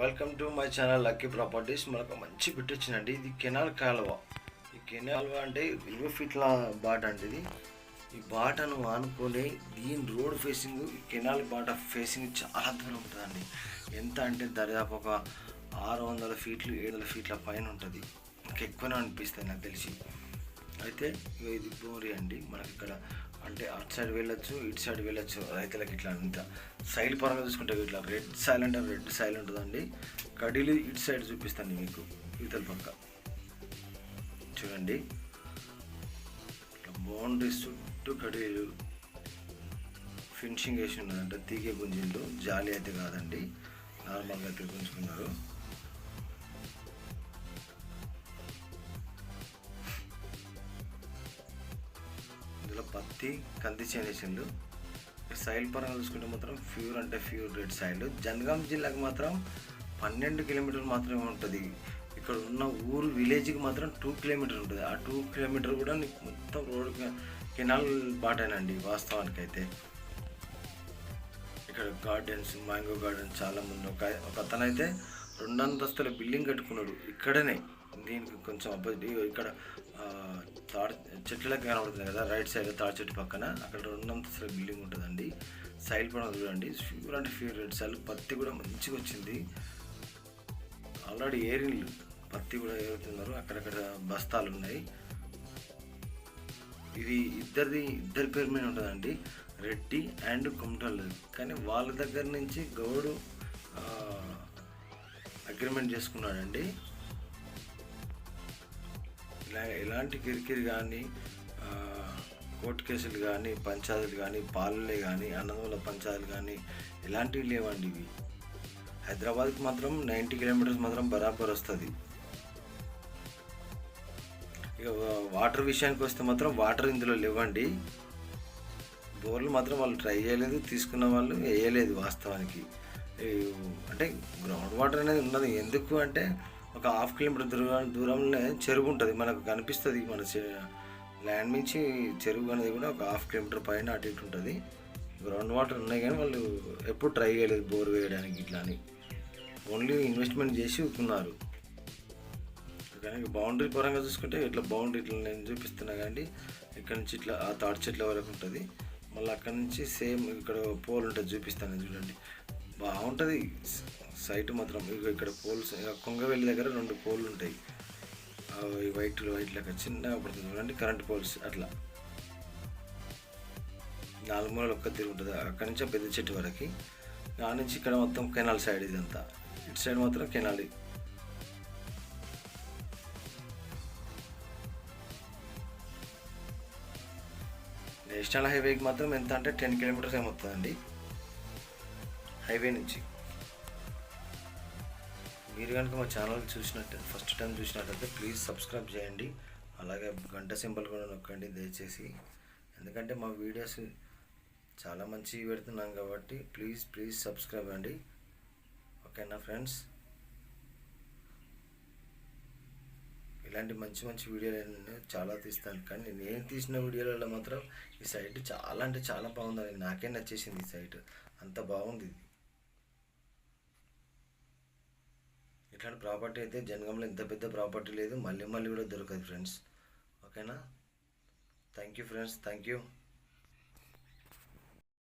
Welcome to my channel Lucky Properties మనకు మంచి bit వచ్చిందండి. ఇది కెనాల్ కాలువ. ఈ కెనాల్ అంటే ఇరవై ఫీట్ల బాట అండి ఇది. ఈ బాటను ఆనుకొని దీని రోడ్ ఫేసింగ్ ఈ కెనాల్ బాట ఫేసింగ్ చాలా దూరం ఉంటుందండి. ఎంత అంటే దరిదాపు ఒక ఆరు వందల ఫీట్లు ఏడు వందల ఫీట్ల పైన ఉంటుంది. ఇంకా ఎక్కువనే అనిపిస్తుంది నాకు తెలిసి. అయితే ఇది బోరి అండి. మనకి ఇక్కడ అంటే అటు సైడ్ వెళ్ళొచ్చు ఇటు సైడ్ వెళ్ళొచ్చు. రైతులకు ఇట్లా అంత సైడ్ పరంగా చూసుకుంటే ఇట్లా రెడ్ సైలెంట్ అంటే రెడ్ సైలెంట్ ఉంటుందండి కడీలు ఇటు సైడ్ చూపిస్తాను మీకు ఇవతల పక్క. చూడండి. ఇట్లా బౌండరీస్ చుట్టూ కడీలు ఫినిషింగ్ వేసి ఉన్నదంటే తీగే గుంజిండు జాలి అయితే కాదండి. నార్మల్గా అయితే గుంజుకున్నారు. ఇందులో పత్తి కంది చేనేసిండు సైల్ పరంగా చూసుకుంటే మాత్రం ఫ్యూర్ అంటే ఫ్యూర్ రెడ్ సైల్ జనగాం జిల్లాకు మాత్రం పన్నెండు కిలోమీటర్లు మాత్రమే ఉంటుంది. ఇక్కడ ఉన్న ఊరు విలేజ్కి మాత్రం టూ కిలోమీటర్ ఉంటుంది. ఆ టూ కిలోమీటర్ కూడా నీకు మొత్తం రోడ్ కెనాల్ బాటేనండి వాస్తవానికి అయితే ఇక్కడ గార్డెన్స్ మ్యాంగో గార్డెన్ చాలా మంది ఒక ఒక అతనైతే రెండు అంతస్తుల బిల్డింగ్ కట్టుకున్నాడు. ఇక్కడనే దీనికి కొంచెం అబ్బాయి ఇక్కడ చెట్లకి కనబడుతుంది కదా రైట్ సైడ్ తాడి చెట్టు పక్కన. అక్కడ రెండు అంతస్తుల బిల్డింగ్ ఉంటుందండి. సైడ్ పైన చూడండి. ఫ్యూర్ అంటే ఫ్యూర్ రెడ్ సైడ్ పత్తి కూడా మంచిగా వచ్చింది. ఆల్రెడీ ఏరిన్లు పత్తి కూడా ఏరుతున్నారు. అక్కడక్కడ బస్తాలు ఉన్నాయి. ఇది ఇద్దరిది ఇద్దరి పేరు మీద ఉంటుందండి. రెడ్డి అండ్ కుమటల్ కానీ వాళ్ళ దగ్గర నుంచి గౌడు అగ్రిమెంట్ చేసుకున్నాడండి. ఎలాంటి కిరికిరి కానీ కోర్టు కేసులు కానీ పంచాయతీలు కానీ పాలనలే కానీ అన్నదమ్ముల పంచాయతీలు కానీ ఇలాంటివి లేవండి ఇవి. హైదరాబాద్కి మాత్రం నైంటీ కిలోమీటర్స్ మాత్రం బరాబర్ వస్తుంది. ఇక వాటర్ విషయానికి వస్తే మాత్రం వాటర్ ఇందులో లేవండి. బోర్లు మాత్రం వాళ్ళు ట్రై చేయలేదు తీసుకున్న వాళ్ళు వేయలేదు వాస్తవానికి. అంటే గ్రౌండ్ వాటర్ అనేది ఉన్నది. ఎందుకు అంటే ఒక హాఫ్ కిలోమీటర్ దూరం దూరంలోనే చెరువు ఉంటుంది. మనకు కనిపిస్తుంది మన ల్యాండ్ నుంచి చెరువు అనేది కూడా ఒక హాఫ్ కిలోమీటర్ పైన అటు ఇటు ఉంటుంది. గ్రౌండ్ వాటర్ ఉన్నాయి కానీ వాళ్ళు ఎప్పుడు ట్రై చేయలేదు బోర్ వేయడానికి ఇట్లా అని. ఓన్లీ ఇన్వెస్ట్మెంట్ చేసి ఉన్నారు కానీ బౌండరీ పరంగా చూసుకుంటే ఇట్లా బౌండరీ ఇట్లా నేను చూపిస్తున్నా కానీ ఇక్కడ నుంచి ఇట్లా ఆ తాటి చెట్ల వరకు ఉంటుంది. మళ్ళీ అక్కడ నుంచి సేమ్ ఇక్కడ పోల్ ఉంటుంది చూపిస్తాను చూడండి. బాగుంటుంది. సైట్ మాత్రం ఇక ఇక్కడ పోల్స్ కొంగవెల్లి దగ్గర రెండు పోల్లు ఉంటాయి. అవి వైట్ వైట్ లెక్క చిన్నగా పడుతుంది చూడండి కరెంట్ పోల్స్ అట్లా. నాలుగు మూలలు ఒక్క ఉంటుంది. అక్కడి నుంచి పెద్ద చెట్టు వరకు ఆ నుంచి ఇక్కడ మొత్తం కెనాల్ సైడ్ ఇదంతా. ఇటు సైడ్ మాత్రం కెనాల్. నేషనల్ హైవేకి మాత్రం ఎంత అంటే టెన్ కిలోమీటర్స్ ఏమవుతుందండి హైవే నుంచి. మీరు కనుక మా ఛానల్ చూసినట్టు ఫస్ట్ టైం చూసినట్టయితే ప్లీజ్ సబ్స్క్రైబ్ చేయండి. అలాగే గంట సింబల్ కూడా నొక్కండి దయచేసి. ఎందుకంటే మా వీడియోస్ చాలా మంచివి పెడుతున్నాం కాబట్టి ప్లీజ్ ప్లీజ్ సబ్స్క్రైబ్ అండి. ఓకేనా ఫ్రెండ్స్? ఇలాంటి మంచి మంచి వీడియోలు నేను చాలా తీస్తాను. కానీ నేను తీసిన వీడియోలలో మాత్రం ఈ సైట్ చాలా అంటే చాలా బాగుందండి నాకే నచ్చేసింది ఈ సైట్. అంత బాగుంది ఇది. ఇట్లాంటి ప్రాపర్టీ అయితే జనగంలో ఇంత పెద్ద ప్రాపర్టీ లేదు. మళ్ళీ మళ్ళీ కూడా దొరకదు ఫ్రెండ్స్. ఓకేనా? Thank you friends. Thank you